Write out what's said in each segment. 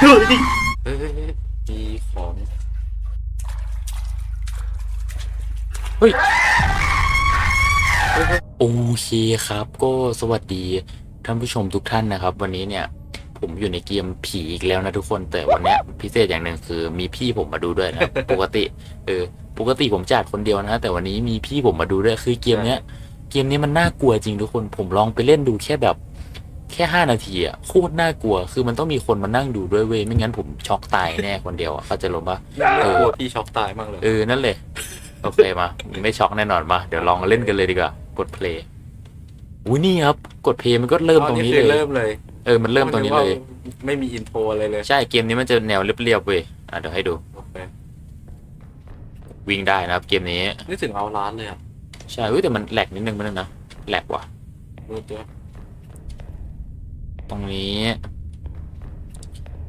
เฮ้ยเฮ้ยเฮ้ยมีของโอเคครับ ก็สวัสดีท่านผู้ชมทุกท่านนะครับ วันนี้เนี่ย ผมอยู่ในเกมผีอีกแล้วนะทุกคนแต่วันเนี้ยพิเศษอย่างหนึ่งคือ มีพี่ผมมาดูด้วยนะปกติเออปกติผมจัดคนเดียวนะ แต่วันนี้มีพี่ผมมาดูด้วยคือเกมเนี้ยเกมนี้มันน่ากลัวจริงทุกคนผมลองไปเล่นดูแค่แบบ แค่ห้านาทีอะโคตรน่ากลัว คือมันต้องมีคนมานั่งดูด้วยเว้ยไม่งั้นผมช็อกตายแน่คนเดียวอะเข้าใจหรือปะน่ากลัวพี่ช็อกตายมากเลย เออนั่นเลย โอเคมา ไม่ช็อกแน่นอนมาเดี๋ยวลองเล่นกันเลยดีกว่ากดเพลย์อุ้ยนี่ครับ กดเพลย์มันก็เริ่มตรงนี้คือเลยเริ่มเลยเออมันเริ่มตรงนี้เลย ไม่มีอินโทรอะไรเลยใช่เกมนี้มันจะแนวเรียบๆเว้ยอะเดี๋ยวให้ดูโอเควิ่งได้นะครับ เกมนี้ นึกถึงเอาร้านเลยอะใช่อุ้ยแต่มันแหลกนิดนึงมันงนะแหลกว่ะ รู้ตัว ตรงนี้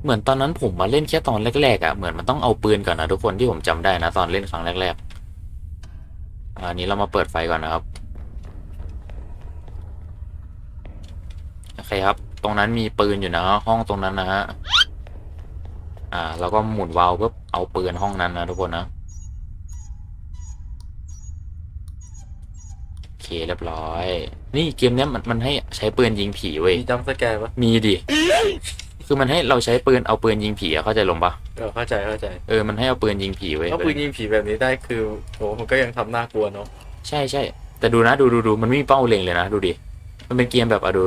เหมือนตอนนั้นผมมาเล่นแค่ตอนแรกๆอะเหมือนมันต้องเอาปืนก่อนนะทุกคนที่ผมจำได้นะตอนเล่นครั้งแรกๆอะอันนี้เรามาเปิดไฟก่อนนะครับโอเคครับ ตรงนั้นมีปืนอยู่นะห้องตรงนั้นนะฮะอ่า แล้วก็หมุนวาล์วเพื่อเอาปืนห้องนั้นนะทุกคนนะ โอ เคเรียบร้อย นี่เกมเนี้ยมันมันให้ใช้ปืนยิงผีเว้ย มีจัมป์สแกร์ปะมีดิ คือมันให้เราใช้ปืนเอาปืนยิงผีอะเข้าใจลงปะเออเข้าใจเข้าใจเออ มันให้เอาปืนยิงผีเว้ย ถ้าปืนยิงผีแบบนี้ได้คือโหมันก็ยังทำน่ากลัวเนาะใช่ใช่แต่ดูนะดูดูดูมันไม่มีเป้าเล็งเลยนะ ดูดิ มันเป็นเกมแบบอะดู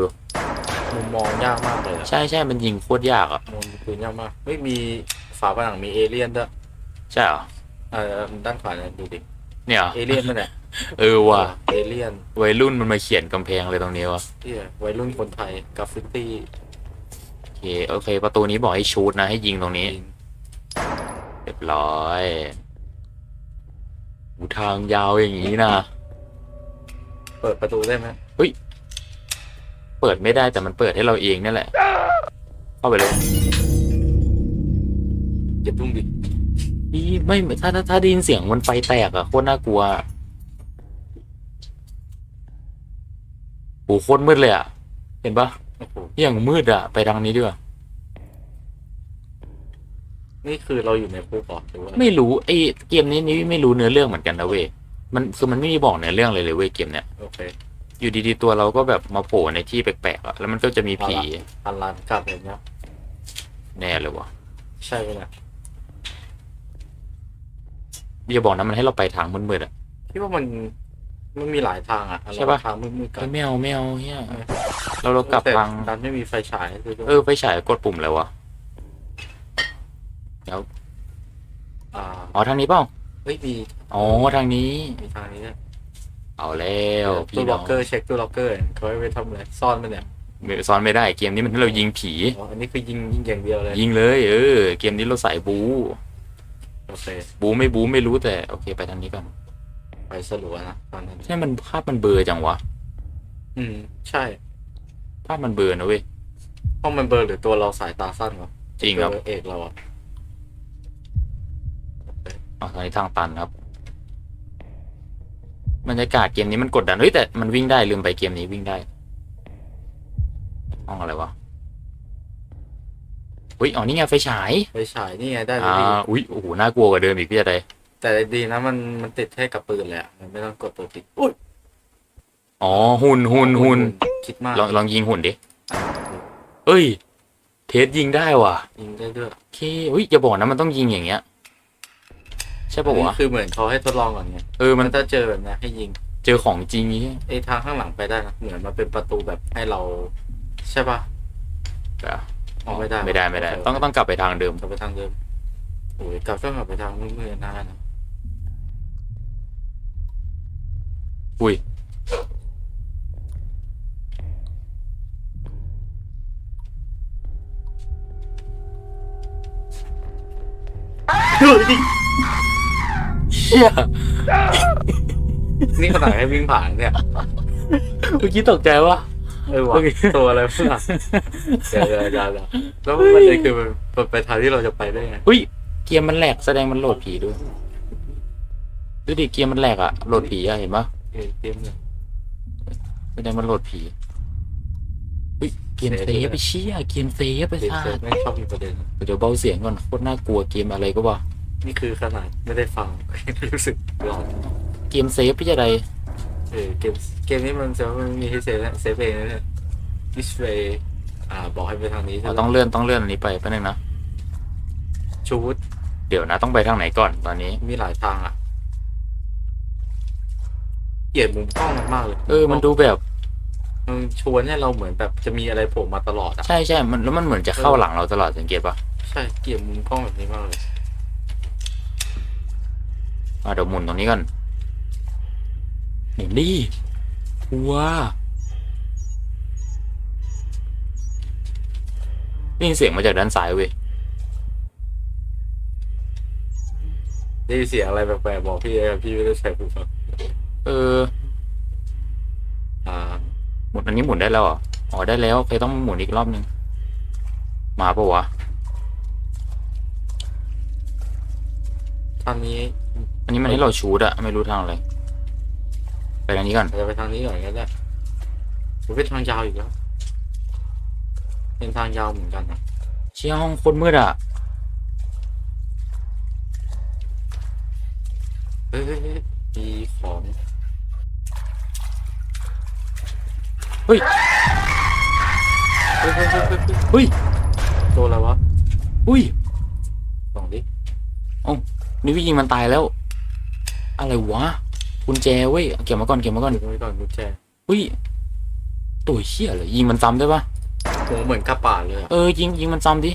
มุมมองยากมากเลยอะใช่ใช่มันยิงโคตรยากอะมุมปืนยากมากเฮ้ยมีฝาผนังมีเอเลี่ยนด้วยใช่เหรอเออด้านขวาเนี่ยดูดิเนี่ยเหรอเอเลี่ยนนั่นแหละ เออว่ะเอเลี่ยนวัยรุ่นมันมาเขียนกำแพงเลยตรงนี้วะที่วัยรุ่นคนไทยกราฟฟิตี้โอเคโอเค ประตูนี้บอกให้ชูดนะ ให้ยิงตรงนี้ เรียบร้อยหูทางยาวอย่างนี้นะเปิดประตูได้ไหมเปิดไม่ได้แต่มันเปิดให้เราเองนี่แหละ เข้าไปเลยเก็บตุ้งดินี่ไม่ถ้าถ้าถ้าได้ยินเสียงมันไฟแตกอะโคตรน่ากลัว โหโคตรมืดเลยอะเห็นปะโอ้โหอย่างมืดอะไปทางนี้ดีกว่านี่คือเราอยู่ในภูเกาะหรือว่าไม่รู้ไอ้เกมนี้นี่ไม่รู้เนื้อเรื่องเหมือนกันนะเว้ยมันคือมันไม่มีบอกเนื้อเรื่องเลยเลยเว้ยเกมเนี้ยโอเคอยู่ดีๆตัวเราก็แบบมาโผล่ในที่แปลกๆอะแล้วมันก็จะมีผีอันลานกลับอย่างเงี้ยแน่เลยวะใช่ไหมล่ะอย่าบอกนะมันให้เราไปทางมืดๆอะคิดว่ามัน มันมีหลายทางอะใช่ปะ ทางมืดๆกัเฮ้นยไม่เอาไม่เอาเฮียเราเรากลับแต่ทางดันไม่มีไฟฉายคือเออไฟฉายกดปุ่มเลยวะอ่าอ๋อทางนี้เปล่าเฮ้ยมีอ๋อทางนี้ มีทางนี้ด้วยเอาแล้วตู้พี่ล็น้ออกงเกอร์เช็คตู้ล็อกเกอร์เขาไว้ทำอะไรซ่อนมันเนี่ยซ้อนไม่ได้เกมนี้มันให้เรายิงผี อ๋ออันนี้คือยิงยิงอย่างเดียวเลยยิงเลยเออ เกมนี้เราใส่บู โอเคบูไม่บูไม่รู้แต่โอเคไปทางนี้ก่อน ไปสลัวนะตอนนั้นใช่มันภาพมันเบลอจังวะ อืม ใช่ ภาพมันเบลอนะเว้ยห้องมันเบลอร์หรือตัวเราสายตาสั้นวะจริงครับตัวเอกเราอะอ๋อทางนี้ทางตันครับบรรยากาศเกมนี้มันกดดันเฮ้ยแต่มันวิ่งได้ลืมไปเกมนี้วิ่งได้ห้องอะไรวะอุ้ยอ๋อนี่ไงไฟฉายไปฉายนี่ไงได้เลอ่ายพี่อุ้ยโอ้โหน่ากลัวกว่าเดิมอีกพี่อะไร แต่ดีนะมันมันติดแค่กับปืนเลยอะมันไม่ต้องกดตัวติดอุ้ยอ๋อหุ่นหุ่นหุ่นคิดมากลองลองยิงหุ่นดิเอ้ย เทสยิงได้ว่ะ ยิงได้ด้วยโอเคอุ้ยอย่าบอกนะมันต้องยิงอย่างเงี้ย ใช่ปะวะนี่คือเหมือนเขาให้ทดลองก่อนไงเออมัมันนถ้าเจอแบบเนี้ยให้ยิง เจอของจริงนี้ไอ้ทางข้างหลังไปได้นะเหมือนมันเป็นประตูแบบให้เรา ใช่ปะอะออกไม่ได้ไม่ได้ไม่ได้โเคต้องต้องกลับไปทางเดิมกลับไปทางเดิมโอ้ยกลับต้องกลับไปทางมืดๆนานนะ อุ้ย เฮียนี่ขนาดให้วิ่งผ่านเนี่ยเมื่อกี้ตกใจวะ เออวะโอเคตัวอะไรพวกนั้นเดี๋ยวเดี๋ยวเดี๋ยวเดี๋ยวแล้วมันเลยคือมันไปทางที่เราจะไปได้ไงอุ้ย เกมมันแหลกแสดงมันโหลดผีด้วย ดูดิเกมมันแหลกอะโหลดผีอะเห็นปะ เออเกมเนี่ยแสดงมันโหลดผีอุ้ยเกมเซฟไปเชี่ยเกมเซฟไปเกมซ่าเซฟไม่ชอบมีประเด็น เดี๋ยวเบาเสียงก่อนโคตรน่ากลัวเกมอะไรก็ว่า นี่คือขนาดไม่ได้ฟัง รู้สึกร้อนเกมเซฟพี่จะไรเออเกมเกมนี้มันจะมันมีให้เซฟนะเซฟเองนะเนี่ย this way อ่าบอกให้ไปทางนี้ใช่เราไหมต้องเลื่อนต้องเลื่อนอันนี้ไปแป๊บนึงนะ ชูดเดี๋ยวนะต้องไปทางไหนก่อนตอนนี้ มีหลายทางอะ เกลียดมุมกล้องมากเลยเออ มันดูแบบ มันชวนให้เราเหมือนแบบจะมีอะไรโผล่มาตลอดอะ ใช่ใช่มันแล้วมันเหมือนจะเข้าหลังเราตลอดสังเกตปะใช่เกลียดมุมกล้องแบบนี้มากเลย อะเดี๋ยวหมุนตรงนี้ก่อนหมุนดิว้าได้ยินเสียงมาจากด้านซ้ายเว้ยได้ยินเสียงอะไรแปลกๆบอกพี่เลยพี่ไม่ได้ใช้หูฟัง เออ อ่า หมุนอันนี้หมุนได้แล้วเหรอ อ๋อ ได้แล้วเคยต้องหมุนอีกรอบนึง มาปะวะทางนี้อันนี้มันให้เราชูดอะไม่รู้ทางอะไร ไปทางนี้ก่อนอาจจะไปทางนี้ก่อนก็ได้หรือเป็นทางยาวอีกแล้ว เป็นทางยาวเหมือนกันนะเชี่ยห้องโคตรมืดอะเฮ้ยเฮ้ยเฮ้ยมีของ เฮ้ยเฮ้ย เฮ้ยเฮ้ยเฮ้ยเฮ้ยเฮ้ยตัวอะไรวะ อุ้ยส่องดินี่พี่ยิงมันตายแล้ว อะไรวะกุญแจเว้ยเอาเก็บมาก่อนเก็บมาก่อนเก็บไว้ก่อนกุญแจเฮ้ยตัวเชี่ยเลยยิงมันซ้ำได้ปะโหเหมือนกระป่าเลยอะเออยิงยิงมันซ้ำดิ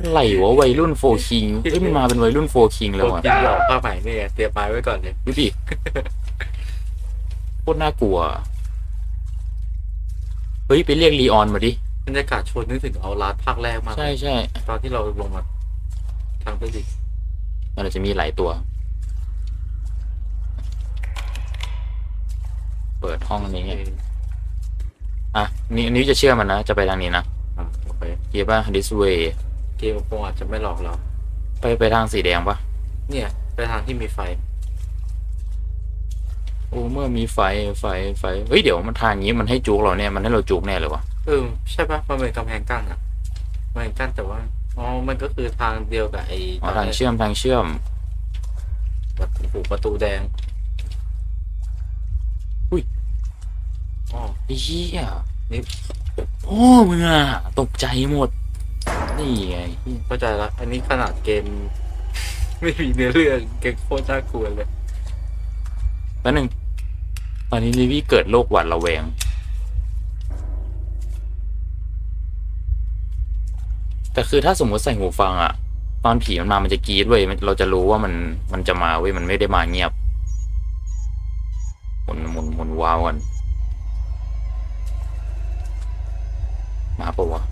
อะไรวะวัยรุ่นโฟคิงเอ้ยมันมาเป็นวัยรุ่นโฟคิงเลตัยวว่ะกินหลอกผ้าใหม่เนี่ยเตรียมไม้ไว้ก่อนเลยดูดิ โคตรน่ากลัว เฮ้ย ไปเรียกลีออนมาดิ บรรยากาศชวนนึกถึงเอาลาดภาคแรกมากใช่ใช่ตอนที่เราลงมาทางฟิสิกส์มันอาจจะมีหลายตัว เปิดห้องนี้ไงอะนี่นี่จะเชื่อมันนะ จะไปทางนี้นะอะโอเคเกียป่ะ this way เกมคงอาจจะไม่หลอกเรา ไปไปทางสีแดงปะเนี่ย ไปทางที่มีไฟโอ้ เมื่อมีไฟไฟไฟเฮ้ยเดี๋ยวมันทางนี้มันให้จุกเราเนี่ยมันให้เราจุกแน่เลยวะเออใช่ปะมันเป็นกำแพงกั้นอะกำแพงกั้นแต่ว่าอ๋อมันก็คือทางเดียวกับไอ้อ๋อทางเชื่อมทางเชื่อมแบบโอ้โหประตูแดงอุ้ยอ๋อไอ้เหี้ยนี่โอ้มึงอะตกใจหมดนี่ไงเข้าใจละอันนี้ขนาดเกม ไม่มีเนื้อเรื่องเกมโคตรน่ากลัวเลยแป๊บนึงต อนนี้ลิวี่เกิดโรคหวัดระแวง แต่คือถ้าสมมติใส่หูฟังอะตอนผีมันมามันจะกรีดเว้ยมันเราจะรู้ว่ามันมันจะมาเว้ยมันไม่ได้มาเงียบหมุนหมุนหมุนว้าวกันมาปะวะ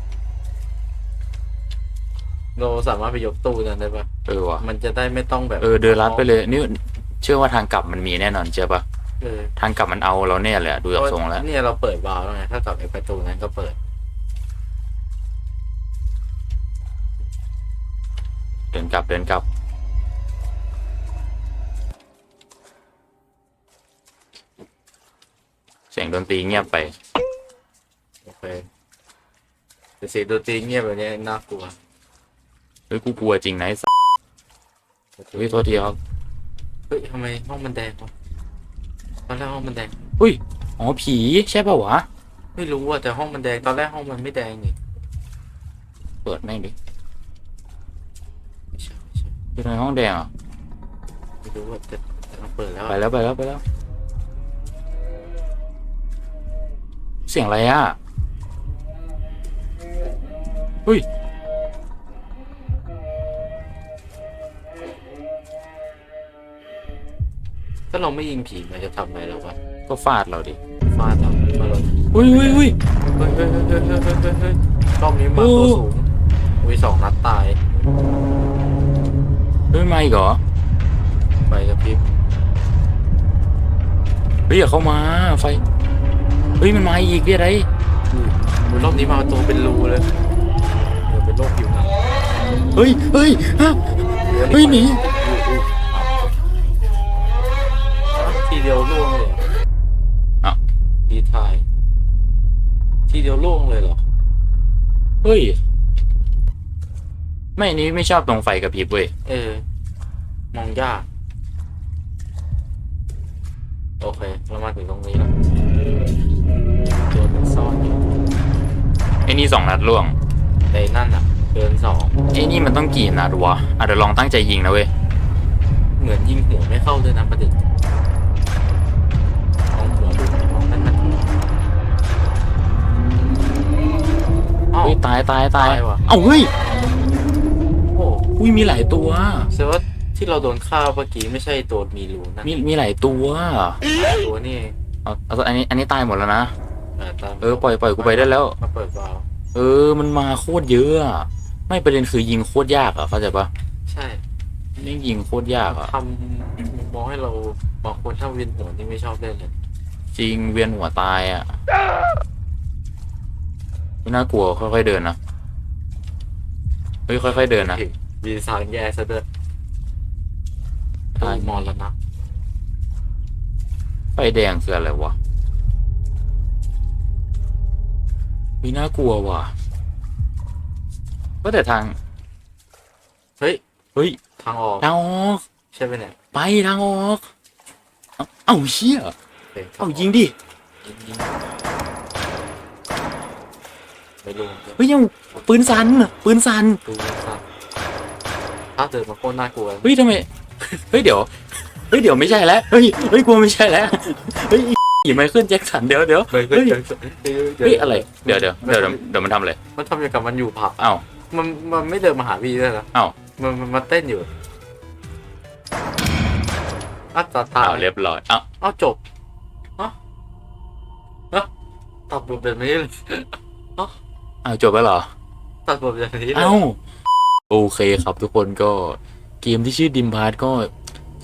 เราสามารถไปยกตู้นั้นได้ปะเออวะมันจะได้ไม่ต้องแบบ เออเดินลัดไปเลยนี่เชื่อว่าทางกลับมันมีแน่นอนเชื่อปะ เออทางกลับมันเอาเราแน่เลยอะดูจากทรงแล้ว เนี่ยเราเปิดวาล์วแล้วไงถ้ากับไอ้ประตูนั้นก็เปิด เดินกลับเดินกลับ เสียงดนตรีเงียบไป โอเคแต่เสียงดนตรีเงียบแบบนี้น่ากลัวเฮ้ยกูกลัวจริงนะไอ้สัสเฮ้ยโทษทีครับเฮ้ยทำไมห้องมันแดงวะต อนแรกห้องมันแดง อุ้ย อ๋อผีใช่ป่าวะ ไม่รู้ว่าแต่ห้องมันแดงตอนแรกห้องมันไม่แดงนี่เปิดแม่งดิไม่ใช่ไม่ใช่อยู่ในห้องแดงอะไม่รู้ว่าแต่แต่เราเปิดแล้วไปอะแล้วไปแล้วไปแล้ว เสียงอะไรอะเฮ้ย ถ้าเราไม่ยิงผีมันจะทำอะไรเราวะก็ฟาดเราดิฟาดเราฟาดเราอุ้ยอุ้ยอุ้ยรอบนี้มาตัวสูงอุ้ยสองนัดตายเฮ้ยไม่เหรอไปกับพี่เฮ้ยอย่าเข้ามาไฟเฮ้ยมันมาอีกเรียอะไรอุ้ยรอบนี้มาตัวเป็นรูเลยเดี๋ยวเป็นโรคผิวหนังเฮ้ยเฮ้ยฮะเฮ้ยหนี เดียวร่วงเลยเหรออ้าว ดีทาย ทีเดียวล่วงเลยเหรอ เฮ้ย ไม่อันนี้ไม่ชอบตรงไฟกระพริบเว้ย เออ มองยาก โอเค เรามาถึงตรงนี้แล้วตัวมันซ่อนอยู่ไอ้นี่สองนัดล่วง แต่นั่นอะ เดินสอง ไอ้นี่มันต้องกี่นัดวะอะเดี๋ยวลองตั้งใจยิงนะเว้ย เหมือนยิงหัวไม่เข้าเลยนะประเด็น อ้าว เฮ้ยตายตายตายตายว่ะ เอ้าเฮ้ยโอ้อุ้ยมีหลายตัว แสดงว่าที่เราโดนฆ่าเมื่อกี้ไม่ใช่ตัวมีรูนะมีมีหลายตัวตัวนี่เอาเอาอันนี้อันนี้ตายหมดแล้วนะเออตามเออปล่อยปล่อยกูไปได้แล้ว มาเปิดวาล์วเออมันมาโคตรเยอะอะไม่ประเด็นคือยิงโคตรยากอะเข้าใจปะใช่นี่ยิงโคตรยากอะทำมองให้เราบางคนถ้าเวียนหัวนี่ไม่ชอบเล่นเลยจริงเวียนหัวตายอะ ไม่น่ากลัวค่อยๆเดินนะเฮ้ยค่อยๆเดินนะมีสางแย่ซะด้วยทางมอนแล้วนะไฟแดงคืออะไรวะมีน่ากลัวว่ะก็แต่ทาง เฮ้ย เฮ้ย ทางออก ทางออก ใช่ไหมเนี่ย ไปทางออก เอ้าเอ้าเชี่ยโอคเอ้ายิงดิยิงยิง ไม่รู้เฮ้ยยังปืนสั่นปืนสั่นดูสัถ้าเดินมาโคตรน่ากลัวเฮ้ยทำไมเฮ้ยเดี๋ยวเฮ้ยเดี๋ยวไม่ใช่แล้วเฮ้ยเฮ้ยกลัวไม่ใช่แล้วเฮ้ยอีไมเคิลแจ็คสันเดี๋ยวเดี๋ยวเฮ้ยเฮ้ยเฮ้ยเฮ้ยอะไรเดี๋ยวเดี๋ยวเดี๋ยวเดี๋ยวเดี๋ยวมันทำอะไรมันทำอย่างกับมันอยู่ผับเอ้ามันมันไม่เดินมาหาพี่ด้วยนะเอ้ามันมันมาเต้นอยู่อะตาตาอ้าวเรียบร้อยเอ้าเอาจบเอ้าเอ้าตัดบทแบบนี้เลยอ้าว จบแล้วเหรอ ตัดบทแบบนี้เลยเอ้าโอเคครับทุกคนก็เกมที่ชื่อดิมพาร์ตก็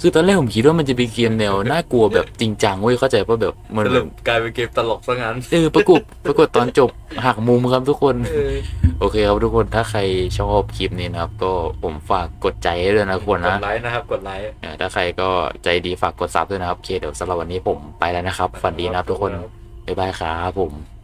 คือตอนแรกผมคิดว่ามันจะเป็นเกมแนวน่ากลัวแบบจริงจังเว้ยเข้าใจป่ะแบบมันสรุปกลายเป็นเกมตลกซะงั้นเออประกบปรากฏตอนจบหักมุมครับทุกคน เออโอเคครับทุกคนถ้าใครชอบคลิปนี้นะครับ ก็ผมฝากกดใจให้ด้วยนะทุกคนกนะดไลค์นะครับ กดไลค์เออถ้าใครก็ใจดีฝากกดซับด้วยนะครับโอเคเดี๋ยวสำหรับวันนี้ผมไปแล้วนะครับฝันดีนะครับทุกคนบ๊ายบายครับผม